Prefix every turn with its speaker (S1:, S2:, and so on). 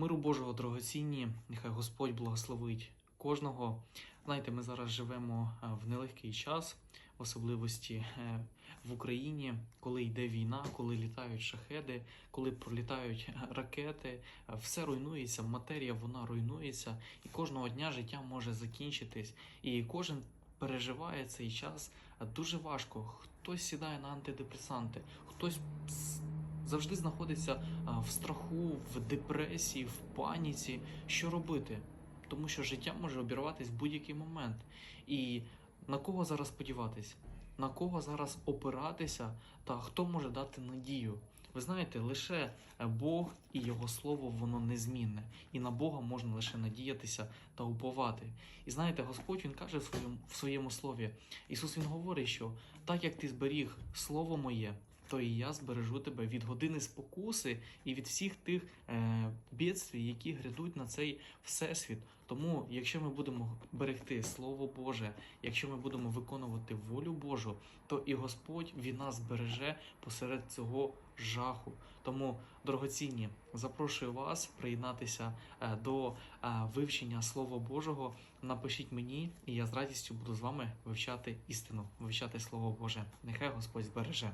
S1: Миру Божого дорогоцінні, нехай Господь благословить кожного. Знаєте, ми зараз живемо е, в нелегкий час, в особливості е, в Україні, коли йде війна, коли літають шахеди, коли пролітають е, ракети, все руйнується, матерія вона руйнується, і кожного дня життя може закінчитись. І кожен переживає цей час дуже важко. Хтось сідає на антидепресанти, хтось завжди знаходиться в страху, в депресії, в паніці. Що робити? Тому що життя може обірватись в будь-який момент. І на кого зараз сподіватись? На кого зараз опиратися та хто може дати надію? Ви знаєте, лише е, Бог і Його Слово воно незмінне, і на Бога можна лише надіятися та уповати. І знаєте, Господь Він каже в своєму, в своєму слові, Ісус Він говорить, що так як ти зберіг Слово моє, то і я збережу тебе від години спокуси і від всіх тих е, бідствій, які грядуть на цей всесвіт. Тому, якщо ми будемо берегти Слово Боже, якщо ми будемо виконувати волю Божу, то і Господь він нас збереже посеред цього жаху. Тому, дорогоцінні, запрошую вас приєднатися е, до е, вивчення Слова Божого. Напишіть мені, і я з радістю буду з вами вивчати істину, вивчати Слово Боже. Нехай Господь збереже.